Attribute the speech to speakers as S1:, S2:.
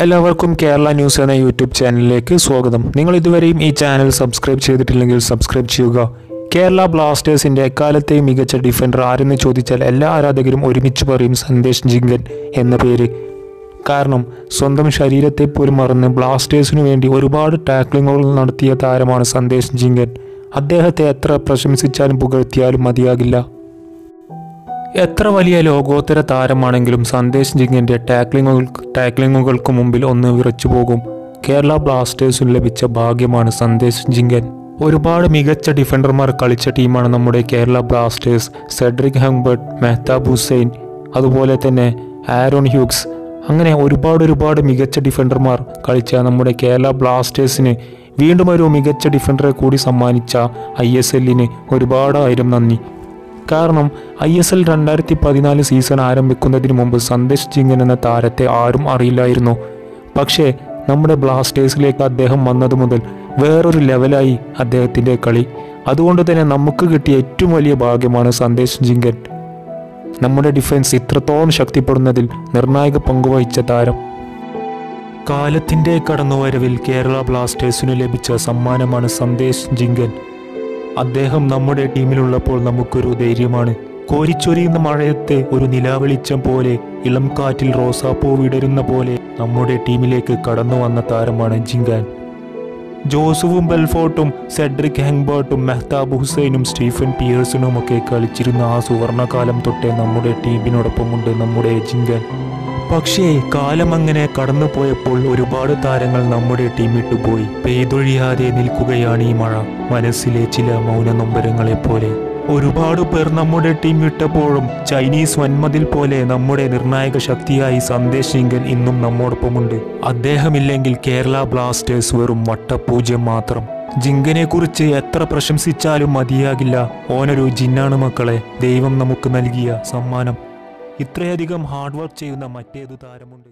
S1: എല്ലാവർക്കും കേരള ന്യൂസ് എന്ന യൂട്യൂബ് ചാനലിലേക്ക് സ്വാഗതം. നിങ്ങൾ ഇതുവരെയും ഈ ചാനൽ സബ്സ്ക്രൈബ് ചെയ്തിട്ടില്ലെങ്കിൽ സബ്സ്ക്രൈബ് ചെയ്യുക. കേരള ബ്ലാസ്റ്റേഴ്സിന്റെ എക്കാലത്തെയും മികച്ച ഡിഫൻഡർ ആരെന്ന് ചോദിച്ചാൽ എല്ലാ ആരാധകരും ഒരുമിച്ച് പറയും സന്ദേശ് ജിങ്കൻ എന്ന പേര്. കാരണം സ്വന്തം ശരീരത്തെ പോലും മറന്ന് ബ്ലാസ്റ്റേഴ്സിനു വേണ്ടി ഒരുപാട് ടാക്ലിങ്ങുകൾ നടത്തിയ താരമാണ് സന്ദേശ് ജിങ്കൻ. അദ്ദേഹത്തെ എത്ര പ്രശംസിച്ചാലും പുകഴ്ത്തിയാലും മതിയാകില്ല. എത്ര വലിയ ലോകോത്തര താരമാണെങ്കിലും സന്ദേശ് ജിങ്ങിന്റെ ടാക്ലിങ്ങുകൾ ടാക്ലിങ്ങുകൾക്ക് മുമ്പിൽ ഒന്ന് വിറച്ചു പോകും. കേരള ബ്ലാസ്റ്റേഴ്സിന് ലഭിച്ച ഭാഗ്യമാണ് സന്ദേശ് ജിങ്കൻ. ഒരുപാട് മികച്ച ഡിഫൻഡർമാർ കളിച്ച ടീമാണ് നമ്മുടെ Kerala Blasters Cedric Hengbart Mehtab Hussain അതുപോലെ തന്നെ ആരോൺ ഹ്യൂക്സ്. അങ്ങനെ ഒരുപാട് ഒരുപാട് മികച്ച ഡിഫൻഡർമാർ കളിച്ച നമ്മുടെ കേരള ബ്ലാസ്റ്റേഴ്സിന് വീണ്ടും ഒരു മികച്ച ഡിഫൻഡറെ കൂടി സമ്മാനിച്ച ഐ എസ് എല്ലിന് ഒരുപാടായിരം നന്ദി. കാരണം ഐ എസ് എൽ രണ്ടായിരത്തി പതിനാല് സീസൺ ആരംഭിക്കുന്നതിന് മുമ്പ് സന്ദേശ് ജിങ്ങൻ എന്ന താരത്തെ ആരും അറിയില്ലായിരുന്നു. പക്ഷേ നമ്മുടെ ബ്ലാസ്റ്റേഴ്സിലേക്ക് അദ്ദേഹം വന്നത് മുതൽ വേറൊരു ലെവലായി അദ്ദേഹത്തിന്റെ കളി. അതുകൊണ്ട് തന്നെ നമുക്ക് കിട്ടിയ ഏറ്റവും വലിയ ഭാഗ്യമാണ് സന്ദേശ് ജിങ്കൻ നമ്മുടെ ഡിഫൻസ് ഇത്രത്തോളം ശക്തിപ്പെടുന്നതിൽ നിർണായക പങ്കുവഹിച്ച താരം. കാലത്തിന്റെ കടന്നുവരവിൽ കേരള ബ്ലാസ്റ്റേഴ്സിനു ലഭിച്ച സമ്മാനമാണ് സന്ദേശ് ജിങ്കൻ അദ്ദേഹം നമ്മുടെ ടീമിലുള്ളപ്പോൾ നമുക്കൊരു ധൈര്യമാണ്. കോരിച്ചൊരിയുന്ന മഴയത്തെ ഒരു നിലാവെളിച്ചം പോലെ ഇളം കാറ്റിൽ റോസാപ്പൂ വിടരുന്ന പോലെ നമ്മുടെ ടീമിലേക്ക് കടന്നു വന്ന താരമാണ് ജിങ്കാൻ. ജോസുവും ബെൽഫോർട്ടും സെഡ്രിക് ഹെങ്ബർട്ടും മെഹ്താബ് ഹുസൈനും സ്റ്റീഫൻ പിയേഴ്സണും ഒക്കെ കളിച്ചിരുന്ന ആ സുവർണകാലം തൊട്ടേ നമ്മുടെ ടീമിനോടൊപ്പമുണ്ട് നമ്മുടെ ജിങ്കൻ. പക്ഷേ കാലം അങ്ങനെ കടന്നുപോയപ്പോൾ ഒരുപാട് താരങ്ങൾ നമ്മുടെ ടീം വിട്ടുപോയി പെയ്തൊഴിയാതെ നിൽക്കുകയാണ് ഈ മഴ. മനസ്സിലെ ചില മൗന നൊമ്പരങ്ങളെ പോലെ. ഒരുപാട് പേർ നമ്മുടെ ടീം വിട്ടപ്പോഴും ചൈനീസ് വൻമതിൽ പോലെ നമ്മുടെ നിർണായക ശക്തിയായി സന്ദേശ് സിംഗൻ ഇന്നും നമ്മോടൊപ്പമുണ്ട്. അദ്ദേഹമില്ലെങ്കിൽ കേരള ബ്ലാസ്റ്റേഴ്സ് വെറും വട്ടപൂജ്യം മാത്രം. ജിങ്കനെ കുറിച്ച് എത്ര പ്രശംസിച്ചാലും മതിയാകില്ല. ഓനൊരു ജിന്നാണ് മക്കളെ. ദൈവം നമുക്ക് നൽകിയ സമ്മാനം. ഇത്രയധികം ഹാർഡ് വർക്ക് ചെയ്യുന്ന മറ്റേതു താരമുണ്ട്.